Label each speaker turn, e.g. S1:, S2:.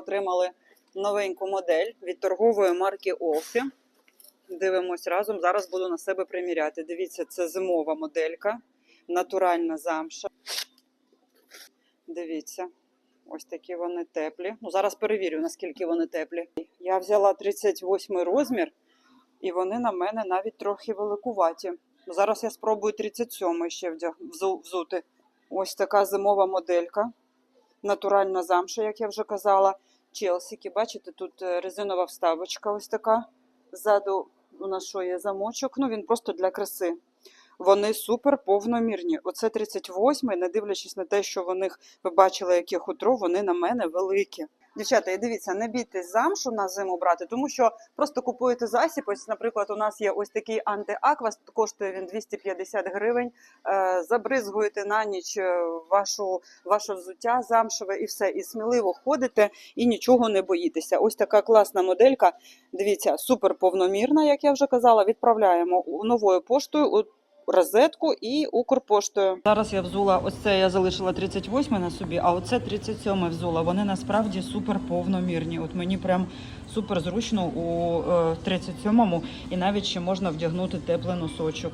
S1: Отримали новеньку модель від торгової марки Олфі. Дивимось разом. Зараз буду на себе приміряти. Дивіться, це зимова моделька, натуральна замша. Дивіться, ось такі вони теплі. Ну, зараз перевірю, наскільки вони теплі. Я взяла 38 розмір, і вони на мене навіть трохи великуваті. Зараз я спробую 37 ще взути. Ось така зимова моделька. Натуральна замша, як я вже казала. Челсіки, бачите, тут е, резинова вставочка ось така. Ззаду у нас що є замочок. Ну, він просто для краси. Вони супер повномірні. Оце 38-й, не дивлячись на те, що вони, ви бачили, яке хутро, вони на мене великі. Дівчата, і дивіться, не бійтесь замшу на зиму брати, тому що просто купуєте засіб. Ось, наприклад, у нас є ось такий антиаквас, коштує він 250 гривень. Е, забризгуєте на ніч е, вашу, ваше взуття замшеве і все. І сміливо ходите і нічого не боїтеся. Ось така класна моделька. Дивіться, супер повномірна, як я вже казала. Відправляємо новою поштою розетку і Укрпоштою. Зараз я взула, ось це я залишила 38 на собі, а оце 37 взула. Вони насправді супер повномірні. От мені прям супер зручно у е, 37-му і навіть ще можна вдягнути теплий носочок.